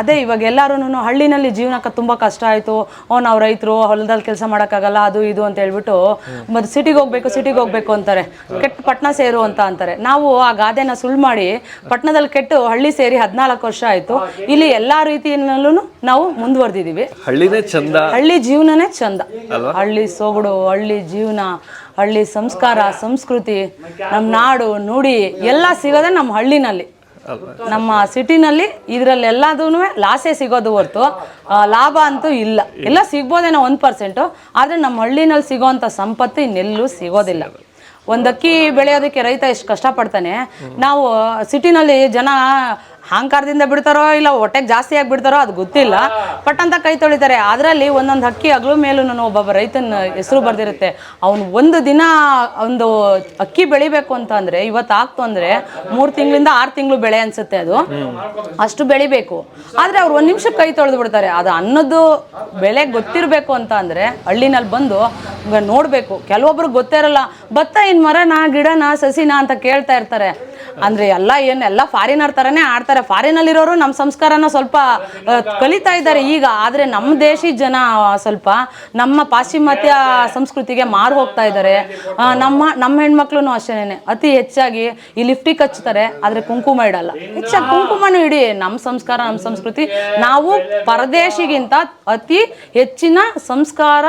ಅದೇ ಇವಾಗ ಎಲ್ಲರೂ ಹಳ್ಳಿನಲ್ಲಿ ಜೀವನಕ್ಕೆ ತುಂಬ ಕಷ್ಟ ಆಯಿತು. ಓ ನಾವು ರೈತರು ಹೊಲದಲ್ಲಿ ಕೆಲಸ ಮಾಡೋಕ್ಕಾಗಲ್ಲ ಅದು ಇದು ಅಂತ ಹೇಳ್ಬಿಟ್ಟು ಮತ್ತು ಸಿಟಿಗೆ ಹೋಗ್ಬೇಕು ಸಿಟಿಗೆ ಹೋಗ್ಬೇಕು ಅಂತಾರೆ. ಕೆಟ್ಟ ಪಟ್ಟಣ ಸೇರು ಅಂತ ಅಂತಾರೆ. ನಾವು ಆ ಗಾದೆನ ಸುಳ್ಳು ಮಾಡಿ ಪಟ್ಟಣದಲ್ಲಿ ಕೆಟ್ಟು ಹಳ್ಳಿ ಸೇರಿ ಹದಿನಾಲ್ಕು ವರ್ಷ ಆಯಿತು. ಇಲ್ಲಿ ಎಲ್ಲ ರೀತಿಯಲ್ಲೂ ನಾವು ಮುಂದುವರೆದಿದ್ದೀವಿ ಹಳ್ಳಿನೇ ಚಂದ. ಹಳ್ಳಿ ಜೀವನನೇ ಚಂದ. ಹಳ್ಳಿ ಸೊಗಡು ಹಳ್ಳಿ ಜೀವನ ಹಳ್ಳಿ ಸಂಸ್ಕಾರ ಸಂಸ್ಕೃತಿ ನಮ್ಮ ನಾಡು ನುಡಿ ಎಲ್ಲ ಸಿಗೋದೇ ನಮ್ಮ ಹಳ್ಳಿನಲ್ಲಿ. ನಮ್ಮ ಸಿಟಿನಲ್ಲಿ ಇದರಲ್ಲಿ ಎಲ್ಲದೂ ಲಾಸೇ ಸಿಗೋದು ಹೊರತು ಲಾಭ ಅಂತೂ ಇಲ್ಲ. ಎಲ್ಲ ಸಿಗ್ಬೋದೇನೋ ಒಂದು ಪರ್ಸೆಂಟು, ಆದರೆ ನಮ್ಮ ಹಳ್ಳಿನಲ್ಲಿ ಸಿಗೋವಂಥ ಸಂಪತ್ತು ಇನ್ನೆಲ್ಲೂ ಸಿಗೋದಿಲ್ಲ. ಒಂದು ಅಕ್ಕಿ ಬೆಳೆಯೋದಕ್ಕೆ ರೈತ ಎಷ್ಟು ಕಷ್ಟಪಡ್ತಾನೆ, ನಾವು ಸಿಟಿನಲ್ಲಿ ಜನ ಅಹಂಕಾರದಿಂದ ಬಿಡ್ತಾರೋ ಇಲ್ಲ ಹೊಟ್ಟೆಗೆ ಜಾಸ್ತಿ ಆಗಿ ಬಿಡ್ತಾರೋ ಅದು ಗೊತ್ತಿಲ್ಲ. ಪಟ್ ಅಂತ ಕೈ ತೊಳಿತಾರೆ. ಅದರಲ್ಲಿ ಒಂದೊಂದು ಅಕ್ಕಿ ಅಗ್ಲು ಮೇಲೂ ನಾನು ಒಬ್ಬೊಬ್ಬ ರೈತನ ಹೆಸರು ಬರ್ದಿರುತ್ತೆ. ಅವನು ಒಂದು ದಿನ ಒಂದು ಅಕ್ಕಿ ಬೆಳಿಬೇಕು ಅಂತ ಅಂದ್ರೆ ಇವತ್ತು ಆಗ್ತು ಅಂದ್ರೆ ಮೂರು ತಿಂಗಳಿಂದ ಆರು ತಿಂಗಳು ಬೆಳೆ ಅನ್ಸುತ್ತೆ ಅದು. ಅಷ್ಟು ಬೆಳಿಬೇಕು. ಆದ್ರೆ ಅವ್ರು ಒಂದು ನಿಮಿಷಕ್ಕೆ ಕೈ ತೊಳೆದು ಬಿಡ್ತಾರೆ. ಅದು ಅನ್ನೋದು ಬೆಲೆ ಗೊತ್ತಿರಬೇಕು ಅಂತ ಅಂದ್ರೆ ಹಳ್ಳಿನಲ್ಲಿ ಬಂದು ನೋಡ್ಬೇಕು ನೋಡಬೇಕು. ಕೆಲವೊಬ್ರು ಗೊತ್ತೇ ಇರಲ್ಲ. ಭತ್ತ ಇನ್ ಮರನಾ ಗಿಡನಾ ಸಸಿನಾ ಅಂತ ಕೇಳ್ತಾ ಇರ್ತಾರೆ. ಅಂದ್ರೆ ಎಲ್ಲ ಏನ್ ಎಲ್ಲ ಫಾರಿನರ್ ತರನೇ ಆಡ್ತಾರೆ. ಫಾರಿನಲ್ಲಿರೋರು ನಮ್ಮ ಸಂಸ್ಕಾರನ ಸ್ವಲ್ಪ ಕಲಿತಾ ಇದ್ದಾರೆ ಈಗ. ಆದ್ರೆ ನಮ್ಮ ದೇಶಿ ಜನ ಸ್ವಲ್ಪ ನಮ್ಮ ಪಾಶ್ಚಿಮಾತ್ಯ ಸಂಸ್ಕೃತಿಗೆ ಮಾರು ಹೋಗ್ತಾ ಇದ್ದಾರೆ. ನಮ್ಮ ನಮ್ಮ ಹೆಣ್ಮಕ್ಳು ಅಷ್ಟೇನೆ. ಅತಿ ಹೆಚ್ಚಾಗಿ ಈ ಲಿಫ್ಟಿಗೆ ಹಚ್ತಾರೆ ಆದ್ರೆ ಕುಂಕುಮ ಇಡಲ್ಲ. ಹೆಚ್ಚಾಗಿ ಕುಂಕುಮನೂ ಇಡಿ. ನಮ್ಮ ಸಂಸ್ಕಾರ ನಮ್ಮ ಸಂಸ್ಕೃತಿ. ನಾವು ಪರದೇಶಿಗಿಂತ ಅತಿ ಹೆಚ್ಚಿನ ಸಂಸ್ಕಾರ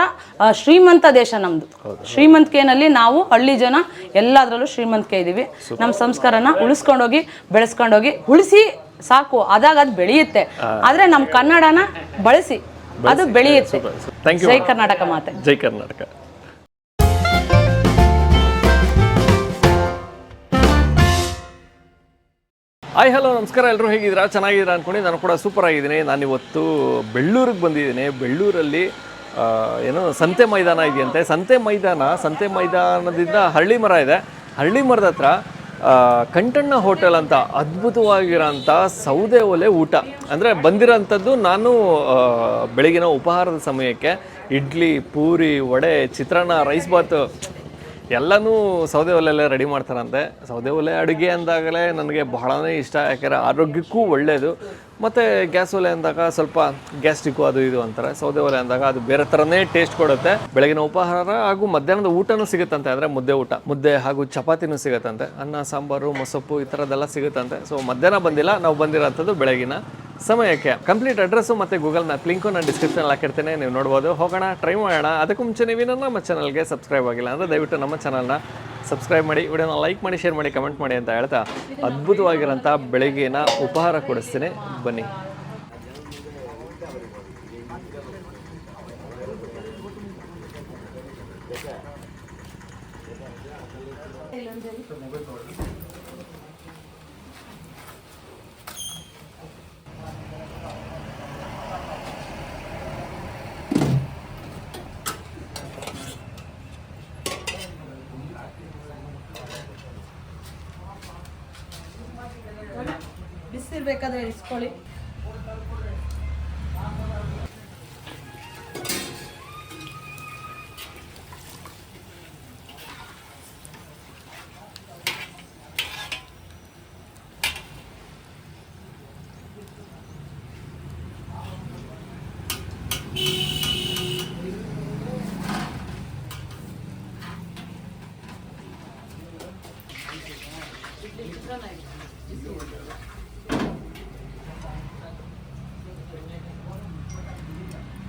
ಶ್ರೀಮಂತ ದೇಶ ನಮ್ದು. ಶ್ರೀಮಂತಿಕೆನಲ್ಲಿ ನಾವು ಹಳ್ಳಿ ಜನ ಎಲ್ಲದರಲ್ಲೂ ಶ್ರೀಮಂತಿಕೆ ಇದೀವಿ ನಮ್ಮ ಸಂಸ್ಕಾರನ ಉಳಿಸ್ಕೊಂಡೋಗಿ ಬೆಳೆಸ್ಕೊಂಡೋಗಿ ಉಳಿಸಿ ಸಾಕು. ಅದಾಗ ಅದು ಬೆಳೆಯುತ್ತೆ. ಆದರೆ ನಮ್ಮ ಕನ್ನಡನ ಬಳಸಿ ಅದು ಬೆಳೆಯುತ್ತೆ. ಜೈ ಕರ್ನಾಟಕ ಮಾತೆ. ಜೈ ಕರ್ನಾಟಕ. ಹಾಯ್ ಹಲೋ ನಮಸ್ಕಾರ. ಎಲ್ಲರೂ ಹೇಗಿದ್ದೀರಾ? ಚೆನ್ನಾಗಿದ್ದೀರಾ ಅಂದ್ಕೊಂಡು ನಾನು ಕೂಡ ಸೂಪರ್ ಆಗಿದ್ದೀನಿ. ನಾನು ಇವತ್ತು ಬೆಳ್ಳೂರಿಗೆ ಬಂದಿದ್ದೀನಿ. ಬೆಳ್ಳೂರಲ್ಲಿ ಏನೋ ಸಂತೆ ಮೈದಾನ ಇದೆಯಂತೆ. ಸಂತೆ ಮೈದಾನ ಸಂತೆ ಮೈದಾನದಿಂದ ಹಳ್ಳಿ ಮರ ಇದೆ. ಹಳ್ಳಿ ಮರದ ಹತ್ರ ಆ, ಕಂಟಣ್ಣ ಹೋಟೆಲ್ ಅಂತ ಅದ್ಭುತವಾಗಿರೋಂಥ ಸೌದೆ ಒಲೆ ಊಟ. ಅಂದರೆ ಬಂದಿರೋಂಥದ್ದು ನಾನು ಬೆಳಗಿನ ಉಪಹಾರದ ಸಮಯಕ್ಕೆ ಇಡ್ಲಿ ಪೂರಿ ವಡೆ ಚಿತ್ರಾನ್ನ ರೈಸ್ ಬಾತ್ ಎಲ್ಲನೂ ಸೌದೆ ಒಲೆಯಲ್ಲೇ ರೆಡಿ ಮಾಡ್ತಾರಂತೆ. ಸೌದೆ ಒಲೆ ಅಡುಗೆ ಅಂದಾಗಲೇ ನನಗೆ ಬಹಳನೇ ಇಷ್ಟ ಯಾಕೆಂದರೆ ಆರೋಗ್ಯಕ್ಕೂ ಒಳ್ಳೆಯದು ಮತ್ತು ಗ್ಯಾಸ್ ಒಲೆ ಅಂದಾಗ ಸ್ವಲ್ಪ ಗ್ಯಾಸ್ಟ್ರಿಕ್ಕು ಅದು ಇದು ಅಂತಾರೆ. ಸೌದೆ ಒಲೆ ಅಂದಾಗ ಅದು ಬೇರೆ ಥರನೇ ಟೇಸ್ಟ್ ಕೊಡುತ್ತೆ. ಬೆಳಗಿನ ಉಪಹಾರ ಹಾಗೂ ಮಧ್ಯಾಹ್ನದ ಊಟನೂ ಸಿಗುತ್ತಂತೆ. ಅಂದರೆ ಮುದ್ದೆ ಊಟ, ಮುದ್ದೆ ಹಾಗೂ ಚಪಾತಿನೂ ಸಿಗುತ್ತಂತೆ. ಅನ್ನ, ಸಾಂಬಾರು, ಮೊಸಪ್ಪು ಈ ಥರದ್ದೆಲ್ಲ ಸಿಗುತ್ತಂತೆ. ಸೊ ಮಧ್ಯಾಹ್ನ ಬಂದಿಲ್ಲ, ನಾವು ಬಂದಿರೋಂಥದ್ದು ಬೆಳಗಿನ ಸಮಯಕ್ಕೆ. ಕಂಪ್ಲೀಟ್ ಅಡ್ರೆಸ್ಸು ಮತ್ತು ಗೂಗಲ್ ಮ್ಯಾಪ್ ಲಿಂಕು ನಾನು ಡಿಸ್ಕ್ರಿಪ್ಷನಲ್ಲಿ ಹಾಕಿರ್ತೀನಿ. ನೀವು ನೋಡ್ಬೋದು. ಹೋಗೋಣ ಟ್ರೈ ಮಾಡೋಣ. ಅದಕ್ಕೂ ಮುಂಚೆ ನೀವು ನಮ್ಮ ಚಾನಲ್ಗೆ ಸಬ್ಸ್ಕ್ರೈಬ್ ಆಗಿಲ್ಲ ಅಂದರೆ ದಯವಿಟ್ಟು ನಮ್ಮ ಚಾನಲ್ನ ಸಬ್ಸ್ಕ್ರೈಬ್ ಮಾಡಿ, ವಿಡಿಯೋನ ಲೈಕ್ ಮಾಡಿ ಶೇರ್ ಮಾಡಿ ಕಮೆಂಟ್ ಮಾಡಿ ಅಂತ ಹೇಳ್ತಾ ಅದ್ಭುತವಾಗಿರೋಂಥ ಬೆಳಗ್ಗೆನ ಉಪಹಾರ ಕೊಡಿಸ್ತೀನಿ. ಬನ್ನಿ. ಬಿಸಿರ್ಬೇಕಾದ್ರೆ ಇಸ್ಕೊಳ್ಳಿ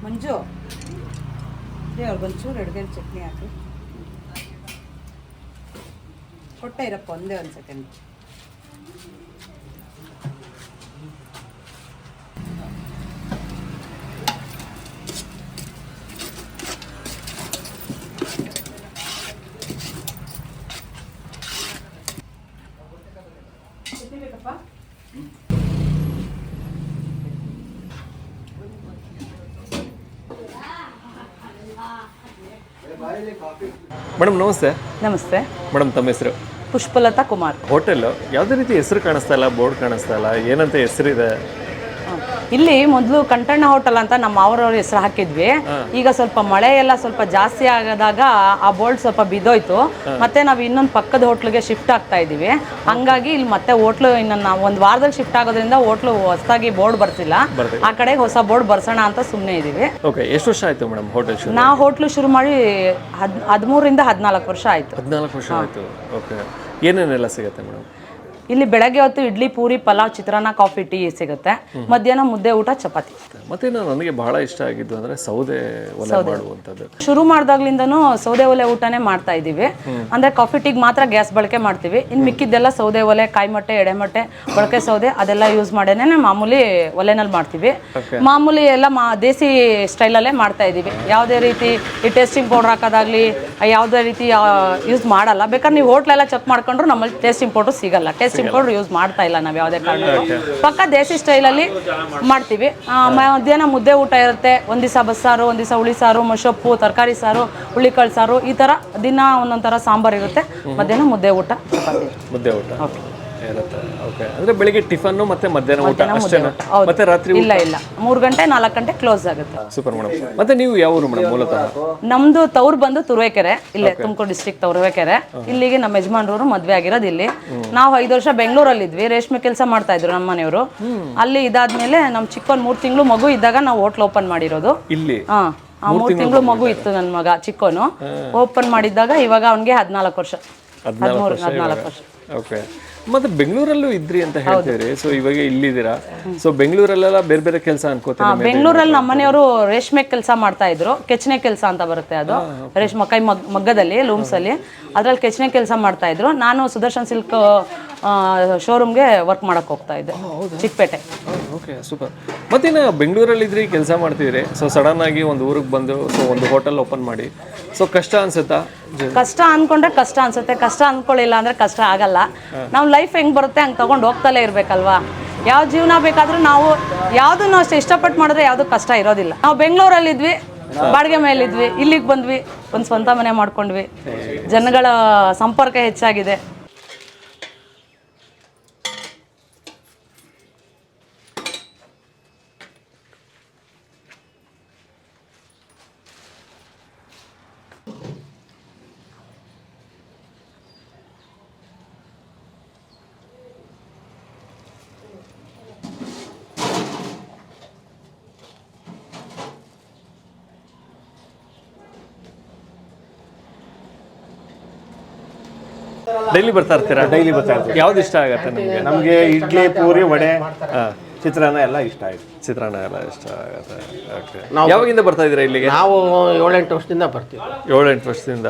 ಮಂಜು ರೆಡ್ ಅಡುಗೆ ಚಟ್ನಿ ಹಾಕಿ. ಕೊಟ್ಟ ಇರಪ್ಪ ಒಂದೇ ಒಂದು ಸೆಕೆಂಡ್ ಮೇಡಮ್ ನಮಸ್ತೆ. ನಮಸ್ತೆ. ಮೇಡಮ್ ತಮ್ಮ ಹೆಸರು? ಪುಷ್ಪಲತಾ ಕುಮಾರ್. ಹೋಟೆಲ್ ಯಾವುದೇ ರೀತಿ ಹೆಸರು ಕಾಣಿಸ್ತಾ ಇಲ್ಲ ಬೋರ್ಡ್ ಕಾಣಿಸ್ತಾ ಇಲ್ಲ ಏನಂತ ಹೆಸರಿದೆ? ಇಲ್ಲಿ ಮೊದಲು ಕಂಟಣ್ಣ ಹೋಟೆಲ್ ಅಂತ ನಮ್ಮ ಮಾವರವ್ರ ಹೆಸರು ಹಾಕಿದ್ವಿ. ಈಗ ಸ್ವಲ್ಪ ಮಳೆ ಎಲ್ಲ ಸ್ವಲ್ಪ ಜಾಸ್ತಿ ಆಗದಾಗ ಆ ಬೋರ್ಡ್ ಸ್ವಲ್ಪ ಬಿದ್ದೋಯ್ತು. ಮತ್ತೆ ನಾವು ಇನ್ನೊಂದು ಪಕ್ಕದ ಹೋಟ್ಲಿಗೆ ಶಿಫ್ಟ್ ಆಗ್ತಾ ಇದೀವಿ. ಹಂಗಾಗಿ ಇಲ್ಲಿ ಮತ್ತೆ ಹೋಟ್ಲು ಇನ್ನ ನಾವು ಒಂದು ವಾರದಲ್ಲಿ ಶಿಫ್ಟ್ ಆಗೋದ್ರಿಂದ ಹೋಟ್ಲು ಹೊಸದಾಗಿ ಬೋರ್ಡ್ ಬರ್ತಿಲ್ಲ. ಆ ಕಡೆ ಹೊಸ ಬೋರ್ಡ್ ಬರ್ಸೋಣ ಅಂತ ಸುಮ್ಮನೆ ಇದೀವಿ. ಎಷ್ಟು ವರ್ಷ ಆಯ್ತು ಮೇಡಮ್ ಹೋಟೆಲ್ ಶುರು? ನಾ ಹೋಟ್ಲು ಶುರು ಮಾಡಿ ಹದ್ ಹದಿಮೂರಿಂದ ಹದಿನಾಲ್ಕು ವರ್ಷ ಆಯ್ತು. ಹದಿನಾಲ್ಕು ವರ್ಷ ಆಯ್ತು. ಓಕೆ ಏನೇನೆಲ್ಲ ಸಿಗುತ್ತೆ ಮೇಡಮ್? ಇಲ್ಲಿ ಬೆಳಗ್ಗೆ ಹೊತ್ತು ಇಡ್ಲಿ ಪೂರಿ ಪಲಾವ್ ಚಿತ್ರಾನ್ನ ಕಾಫಿ ಟೀ ಸಿಗುತ್ತೆ. ಮಧ್ಯಾಹ್ನ ಮುದ್ದೆ ಊಟ ಚಪಾತಿ. ಮತ್ತೆ ನನಗೆ ಬಹಳ ಇಷ್ಟ ಆಗಿದ್ದು ಅಂದ್ರೆ ಸೌದೆ ಒಲೆ ಮಾಡುವಂಥದ್ದು. ಶುರು ಮಾಡಿದಾಗ್ಲಿಂದನೂ ಸೌದೆ ಒಲೆ ಊಟನೇ ಮಾಡ್ತಾ ಇದ್ದೀವಿ. ಅಂದ್ರೆ ಕಾಫಿ ಟೀಗೆ ಮಾತ್ರ ಗ್ಯಾಸ್ ಬಳಕೆ ಮಾಡ್ತೀವಿ. ಇನ್ ಮಿಕ್ಕಿದ್ದೆಲ್ಲ ಸೌದೆ ಒಲೆ ಕಾಯಿಮಟ್ಟೆ ಎಡೆಮಟ್ಟೆ ಬಳಕೆ ಸೌದೆ ಅದೆಲ್ಲ ಯೂಸ್ ಮಾಡೇನೆ ಮಾಮೂಲಿ ಒಲೆನಲ್ಲಿ ಮಾಡ್ತೀವಿ. ಮಾಮೂಲಿ ಎಲ್ಲ ಮಾ ದೇಸಿ ಸ್ಟೈಲಲ್ಲೇ ಮಾಡ್ತಾ ಇದ್ದೀವಿ. ಯಾವುದೇ ರೀತಿ ಈ ಟೇಸ್ಟಿಂಗ್ ಪೌಡರ್ ಹಾಕೋದಾಗ್ಲಿ ಯಾವುದೇ ರೀತಿ ಯೂಸ್ ಮಾಡಲ್ಲ. ಬೇಕಾದ್ರೆ ನೀವು ಹೋಟ್ಲೆಲ್ಲ ಚೆಕ್ ಮಾಡ್ಕೊಂಡ್ರು ನಮ್ಮಲ್ಲಿ ಟೇಸ್ಟಿಂಗ್ ಪೌಡ್ರ್ ಸಿಗಲ್ಲ. ಪೌಡ್ರ್ ಯೂಸ್ ಮಾಡ್ತಾ ಇಲ್ಲ ನಾವು ಯಾವುದೇ ಕಾರಣಕ್ಕೂ. ಪಕ್ಕ ದೇಸಿ ಸ್ಟೈಲಲ್ಲಿ ಮಾಡ್ತೀವಿ. ಮಧ್ಯಾಹ್ನ ಮುದ್ದೆ ಊಟ ಇರುತ್ತೆ. ಒಂದು ದಿವಸ ಬಸ್ಸಾರು ಒಂದು ದಿವಸ ಹುಳಿ ಸಾರು ಮೊಸೊಪ್ಪು ತರಕಾರಿ ಸಾರು ಹುಳಿಕಾಳು ಸಾರು ಈ ಥರ ದಿನ ಒಂದೊಂದು ಥರ ಸಾಂಬಾರು ಇರುತ್ತೆ. ಮಧ್ಯಾಹ್ನ ಮುದ್ದೆ ಊಟ ಮುದ್ದೆ ಊಟ. ಇರುತ್ತೆ. ಓಕೆ ಅಂದ್ರೆ ಬೆಳಿಗ್ಗೆ ಟಿಫನ್ ಮತ್ತೆ ಮಧ್ಯಾಹ್ನ ಊಟ ಅಷ್ಟೇನಾ? ಹೌದು. ಮತ್ತೆ ರಾತ್ರಿ ಇಲ್ಲ ಇಲ್ಲ. ಮೂರು ಗಂಟೆ ನಾಲ್ಕು ಗಂಟೆ ಕ್ಲೋಸ್ ಆಗುತ್ತೆ. ಸೂಪರ್ ಮೇಡಮ್ ಮತ್ತೆ ನೀವು ಯಾವ ಊರು ಮೇಡಮ್ ಮೂಲತಃ? ನಮ್ದು ತವ್ರು ಬಂದು ತುರುವೇಕೆರೆ. ಇಲ್ಲೇ ತುಮಕೂರು ಡಿಸ್ಟಿಕ್ ತುರುವೇಕೆರೆ. ಇಲ್ಲಿಗೆ ನಮ್ಮ ಯಜಮಾನ್ರವರು ಮದ್ವೆ ಆಗಿರೋದು ಇಲ್ಲಿ. ನಾವು ಐದು ವರ್ಷ ಬೆಂಗಳೂರಲ್ಲಿ ಇದ್ವಿ. ರೇಷ್ಮೆ ಕೆಲಸ ಮಾಡ್ತಾ ಇದ್ರು ನಮ್ಮ ಮನೆಯವರು. ಅಲ್ಲಿ ಇದಾದ್ಮೇಲೆ ನಮ್ಮ ಚಿಕ್ಕವನ್ ಮೂರು ತಿಂಗಳು ಮಗು ಇದ್ದಾಗ ನಾವು ಹೋಟ್ಲ್ ಓಪನ್ ಮಾಡಿರೋದು. ಇಲ್ಲಿ? ಹಾ. ಆ ಮೂರು ತಿಂಗಳು ಮಗು ಇತ್ತು ನನ್ನ ಮಗ ಚಿಕ್ಕೋನು. ಓಪನ್ ಮಾಡಿದ್ದಾಗ ಇವಾಗ ಅವನಿಗೆ ಹದಿನಾಲ್ಕು ವರ್ಷ. ಹದಿಮೂರು ಹದಿನಾಲ್ಕು ವರ್ಷ. ಓಕೆ ಮತ್ತೆ ಬೆಂಗಳೂರಲ್ಲೂ ಇದ್ರಿ ಅಂತ ಹೇಳ್ತೀರಿ ಸೊ ಇವಾಗ ಇಲ್ಲಿದ್ದೀರಾ? ಸೊ ಬೆಂಗಳೂರಲ್ಲೆಲ್ಲ ಬೇರೆ ಬೇರೆ ಕೆಲಸ ಅನ್ಕೋತೀನಿ ಬೆಂಗಳೂರಲ್ಲಿ ನಮ್ಮ ಮನೆಯವರು ರೇಷ್ಮೆ ಕೆಲಸ ಮಾಡ್ತಾ ಇದ್ರು. ಕೆಚ್ಚನೆ ಕೆಲಸ ಅಂತ ಬರುತ್ತೆ ಅದು. ರೇಷ್ಮೆ ಕೈ ಮಗ್ ಮಗ್ಗದಲ್ಲಿ ಲೂಮ್ಸ್ ಅಲ್ಲಿ. ಅದ್ರಲ್ಲಿ ಕೆಚ್ಚನೆ ಕೆಲಸ ಮಾಡ್ತಾ ಇದ್ರು. ನಾನು ಸುದರ್ಶನ್ ಸಿಲ್ಕ್ ಶೋರೂಮ್ಗೆ ವರ್ಕ್ ಮಾಡಕ್ ಹೋಗ್ತಾ ಇದ್ದೆ ಚಿಕ್ಕಪೇಟೆ. ಓಕೆ ಸೂಪರ್ ಮತ್ತಿನ್ನು ಬೆಂಗಳೂರಲ್ಲಿ ಇದ್ರಿ ಕೆಲಸ ಮಾಡ್ತಿದ್ರಿ. ಸೊ ಸಡನ್ ಆಗಿ ಒಂದು ಊರಿಗೆ ಬಂದು ಸೊ ಒಂದು ಹೋಟೆಲ್ ಓಪನ್ ಮಾಡಿ. ಸೊ ಕಷ್ಟ ಅನ್ಸುತ್ತಾ? ಕಷ್ಟ ಅನ್ಕೊಂಡ್ರೆ ಕಷ್ಟ ಅನ್ಸುತ್ತೆ. ಕಷ್ಟ ಅನ್ಕೊಳ್ಳಿಲ್ಲ ಅಂದ್ರೆ ಕಷ್ಟ ಆಗಲ್ಲ. ನಾವು ಲೈಫ್ ಹೆಂಗ್ ಬರುತ್ತೆ ಹಂಗೆ ತಗೊಂಡು ಹೋಗ್ತಲೇ ಇರ್ಬೇಕಲ್ವಾ? ಯಾವ ಜೀವನ ಬೇಕಾದ್ರೂ ನಾವು ಯಾವ್ದನ್ನು ಅಷ್ಟು ಇಷ್ಟಪಟ್ಟು ಮಾಡಿದ್ರೆ ಯಾವ್ದು ಕಷ್ಟ ಇರೋದಿಲ್ಲ. ನಾವು ಬೆಂಗಳೂರಲ್ಲಿ ಇದ್ವಿ ಬಾಡಿಗೆ ಮೇಲಿದ್ವಿ ಇಲ್ಲಿಗೆ ಬಂದ್ವಿ ಒಂದು ಸ್ವಂತ ಮನೆ ಮಾಡ್ಕೊಂಡ್ವಿ. ಜನಗಳ ಸಂಪರ್ಕ ಹೆಚ್ಚಾಗಿದೆ. ಡೈಲಿ ಬರ್ತಾ ಇರ್ತೀರಾ? ಡೈಲಿ ಬರ್ತಾ ಇರ್ತೀವಿ. ಯಾವ್ದು ಇಷ್ಟ ಆಗುತ್ತೆ ನಿಮಗೆ? ನಮಗೆ ಇಡ್ಲಿ ಪೂರಿ ವಡೆ ಚಿತ್ರಾನ್ನ ಎಲ್ಲ ಇಷ್ಟ ಆಯ್ತು. ಚಿತ್ರಾನ್ನ ಎಲ್ಲ ಇಷ್ಟ ಆಗತ್ತೆ. ಓಕೆ ಯಾವಾಗಿಂದ ಬರ್ತಾ ಇದ್ದೀರಾ ಇಲ್ಲಿಗೆ? ನಾವು ಏಳೆಂಟು ವರ್ಷದಿಂದ ಬರ್ತೀವಿ. ಏಳೆಂಟು ವರ್ಷದಿಂದ?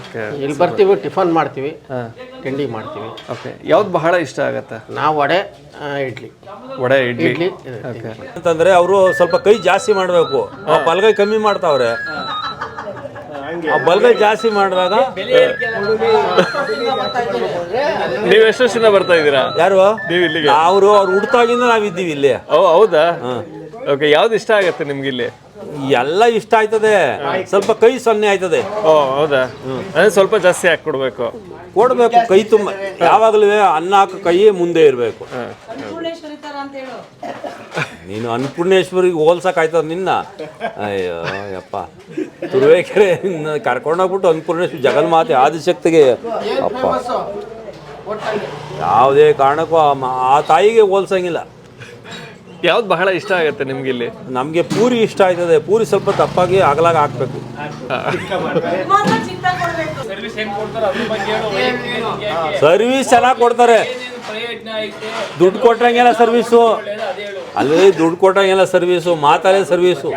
ಓಕೆ ಇಲ್ಲಿ ಬರ್ತೀವಿ ಟಿಫನ್ ಮಾಡ್ತೀವಿ ತಿಂಡಿ ಮಾಡ್ತೀವಿ. ಓಕೆ ಯಾವ್ದು ಬಹಳ ಇಷ್ಟ ಆಗತ್ತೆ? ನಾವು ವಡೆ ಆ, ಇಡ್ಲಿ. ವಡೆ ಇಡ್ಲಿ. ಇಡ್ಲಿ ಅಂತಂದ್ರೆ ಅವರು ಸ್ವಲ್ಪ ಕೈ ಜಾಸ್ತಿ ಮಾಡಬೇಕು. ಪಲ್ಗೈ ಕಮ್ಮಿ ಮಾಡ್ತಾವ್ರೆ. ಆ ಬಲ್ವೆ ಜಾಸ್ತಿ ಮಾಡಿದಾಗ ನೀವು ಎಷ್ಟು ವರ್ಷದಿಂದ ಬರ್ತಾ ಇದ್ದೀರಾ? ಯಾರು? ನೀವು ಇಲ್ಲಿಗೆ? ಅವರು ಅವ್ರು ಹುಡ್ತಾಗಿಂದ ನಾವ್ ಇದ್ದೀವಿ ಇಲ್ಲಿ. ಓ ಹೌದಾ? ಓಕೆ ಯಾವ್ದು ಇಷ್ಟ ಆಗತ್ತೆ ನಿಮ್ಗೆ ಇಲ್ಲಿ? ಎಲ್ಲ ಇಷ್ಟ ಆಯ್ತದೆ. ಸ್ವಲ್ಪ ಕೈ ಸೊನ್ನೆ ಆಯ್ತದೆ. ಓ ಹೌದಾ? ಅಂದ್ರೆ ಸ್ವಲ್ಪ ಜಾಸ್ತಿ ಹಾಕಿ ಕೊಡ್ಬೇಕು ಕೊಡ್ಬೇಕು ಕೈ ತುಂಬ ಯಾವಾಗಲೂ ಅನ್ನ ಹಾಕೋ ಕೈಯೇ ಮುಂದೆ ಇರಬೇಕು. ನೀನು ಅನ್ನಪೂರ್ಣೇಶ್ವರಿಗೆ ಹೋಲ್ಸಕ್ ಆಯ್ತದ ನಿನ್ನ? ಅಯ್ಯೋ ಯಪ್ಪ. ತುರುವೇಕೆರೆ ಕರ್ಕೊಂಡೋಗ್ಬಿಟ್ಟು ಅನ್ನಪೂರ್ಣೇಶ್ವರಿ ಜಗನ್ಮಾತೆ ಆದಿಶಕ್ತಿಗೆ ಅಪ್ಪ. ಯಾವುದೇ ಕಾರಣಕ್ಕೂ ಆ ತಾಯಿಗೆ ಹೋಲ್ಸಂಗಿಲ್ಲ. ಯಾವ್ದು ಬಹಳ ಇಷ್ಟ ಆಗುತ್ತೆ ನಿಮ್ಗೆ ಇಲ್ಲಿ? ನಮಗೆ ಪೂರಿ ಇಷ್ಟ ಆಯ್ತದೆ. ಪೂರಿ ಸ್ವಲ್ಪ ತಪ್ಪಾಗಿ ಅಗಲಾಗ ಹಾಕ್ಬೇಕು. ಸರ್ವಿಸ್ ಚೆನ್ನಾಗಿ ಕೊಡ್ತಾರೆ. ದುಡ್ಡು ಕೊಟ್ಟಂಗೆಲ್ಲ ಸರ್ವಿಸು. ಅಲ್ಲಿ ದುಡ್ಡು ಕೊಟ್ಟಂಗೆಲ್ಲ ಸರ್ವಿಸು ಮಾತಾಡೇ ಸರ್ವಿಸು.